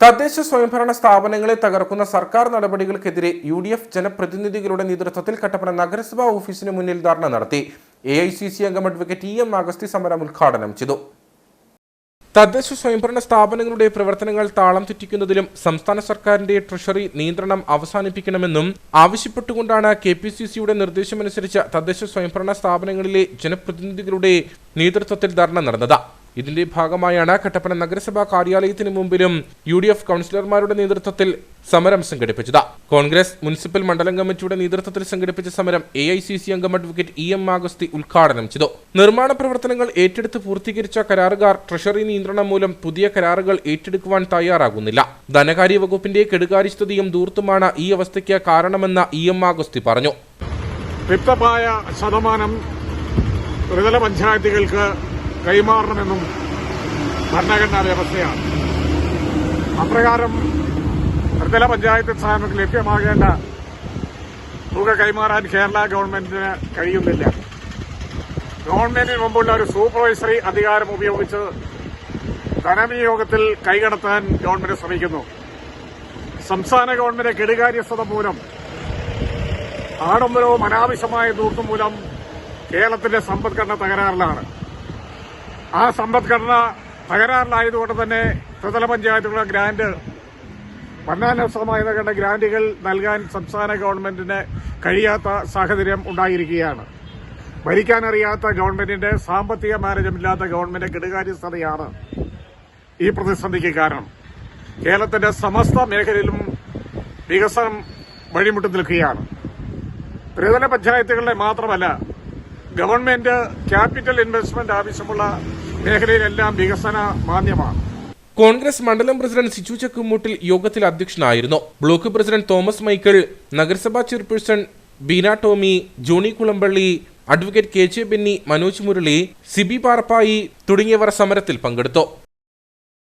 തദ്ദേശ സ്വയംഭരണ സ്ഥാപനങ്ങളെ തകർക്കുന്ന സർക്കാർ നടപടികൾക്കെതിരെ യു ഡി എഫ് ജനപ്രതിനിധികളുടെ നേതൃത്വത്തിൽ കട്ടപ്പന നഗരസഭാ ഓഫീസിന് മുന്നിൽ ധർണ നടത്തി. എ ഐ സി സി അംഗം അഡ്വക്കേറ്റ് ഇ എം അഗസ്തി സമരം ഉദ്ഘാടനം ചെയ്തു. തദ്ദേശ സ്വയംഭരണ സ്ഥാപനങ്ങളുടെ പ്രവർത്തനങ്ങൾ താളം തെറ്റിക്കുന്നതിലും സംസ്ഥാന സർക്കാരിന്റെ ട്രഷറി നിയന്ത്രണം അവസാനിപ്പിക്കണമെന്നും ആവശ്യപ്പെട്ടുകൊണ്ടാണ് കെ പി സി സിയുടെ നിർദ്ദേശമനുസരിച്ച് തദ്ദേശ സ്വയംഭരണ സ്ഥാപനങ്ങളിലെ ജനപ്രതിനിധികളുടെ നേതൃത്വത്തിൽ ധർണ നടന്നത്. ഇതിന്റെ ഭാഗമായാണ് കട്ടപ്പന നഗരസഭാ കാര്യാലയത്തിന് മുമ്പിലും യു ഡി എഫ് കൗൺസിലർമാരുടെ നേതൃത്വത്തിൽ സമരം സംഘടിപ്പിച്ചത്. കോൺഗ്രസ് മുനിസിപ്പൽ മണ്ഡലം കമ്മിറ്റിയുടെ നേതൃത്വത്തിൽ സംഘടിപ്പിച്ച സമരം എ ഐ സി സി അംഗം അഡ്വക്കേറ്റ് ഇ എം ആഗസ്തി ഉദ്ഘാടനം ചെയ്തു. നിർമ്മാണ പ്രവർത്തനങ്ങൾ ഏറ്റെടുത്ത് പൂർത്തീകരിച്ച കരാറുകാർ ട്രഷറി നിയന്ത്രണം മൂലം പുതിയ കരാറുകൾ ഏറ്റെടുക്കുവാൻ തയ്യാറാകുന്നില്ല. ധനകാര്യ വകുപ്പിന്റെ കെടുകാര്യസ്ഥതയും ദൂർത്തുമാണ് ഈ അവസ്ഥയ്ക്ക് കാരണമെന്ന് ഇ എം ആഗസ്തി പറഞ്ഞു. ശതമാനം ത്രിതല പഞ്ചായത്തുകൾക്ക് കൈമാറണമെന്നും ഭരണഘടനാ വ്യവസ്ഥയാണ്. അപ്രകാരം ത്രിതല പഞ്ചായത്ത് സ്ഥാനങ്ങൾക്ക് ലഭ്യമാകേണ്ട തുക കൈമാറാൻ കേരള ഗവൺമെന്റിന് കഴിയുന്നില്ല. ഗവൺമെന്റിന് മുമ്പുള്ള ഒരു സൂപ്പർവൈസറി അധികാരം ഉപയോഗിച്ച് ധനവിനിയോഗത്തിൽ കൈകടത്താൻ ഗവൺമെന്റ് ശ്രമിക്കുന്നു. സംസ്ഥാന ഗവൺമെന്റ് കെടുകാര്യസ്ഥത മൂലം ആഡംബരവും അനാവശ്യമായ ദൂർത്തും മൂലം കേരളത്തിന്റെ സമ്പദ്ഘടന തകരാറിലാണ്. ആ സമ്പദ്ഘടന തകരാറിലായതുകൊണ്ട് തന്നെ ത്രിതല പഞ്ചായത്തുകളുടെ ഗ്രാന്റ് ഭരണാനുസൃതമായി നൽകേണ്ട ഗ്രാന്റുകൾ നൽകാൻ സംസ്ഥാന ഗവൺമെന്റിന് കഴിയാത്ത സാഹചര്യം ഉണ്ടായിരിക്കുകയാണ്. ഭരിക്കാനറിയാത്ത ഗവൺമെന്റിന്റെ സാമ്പത്തിക മാനേജ്മെന്റില്ലാത്ത ഗവൺമെന്റ് കെടുകാര്യസ്ഥതയാണ് ഈ പ്രതിസന്ധിക്ക് കാരണം. കേരളത്തിന്റെ സമസ്ത മേഖലയിലും വികസനം വഴിമുട്ടി നിൽക്കുകയാണ്. ത്രിതല പഞ്ചായത്തുകളുടെ മാത്രമല്ല ഗവൺമെന്റ് ക്യാപിറ്റൽ ഇൻവെസ്റ്റ്മെന്റ് ആവശ്യമുള്ള മേഖലയിലെല്ലാം വികസന മാന്യമാണ് കോൺഗ്രസ് മണ്ഡലം പ്രസിഡന്റ് സിജു ചക്കുമൂട്ടിൽ യോഗത്തിൽ അധ്യക്ഷനായിരുന്നു. ബ്ലോക്ക് പ്രസിഡന്റ് തോമസ് മൈക്കിൾ നഗരസഭാ chairperson Beena Tomy Johny Kulampally advocate K J Benny Manoj Murali Siby Parappai തുടങ്ങിയവർ സമരത്തിൽ പങ്കെടുത്തു.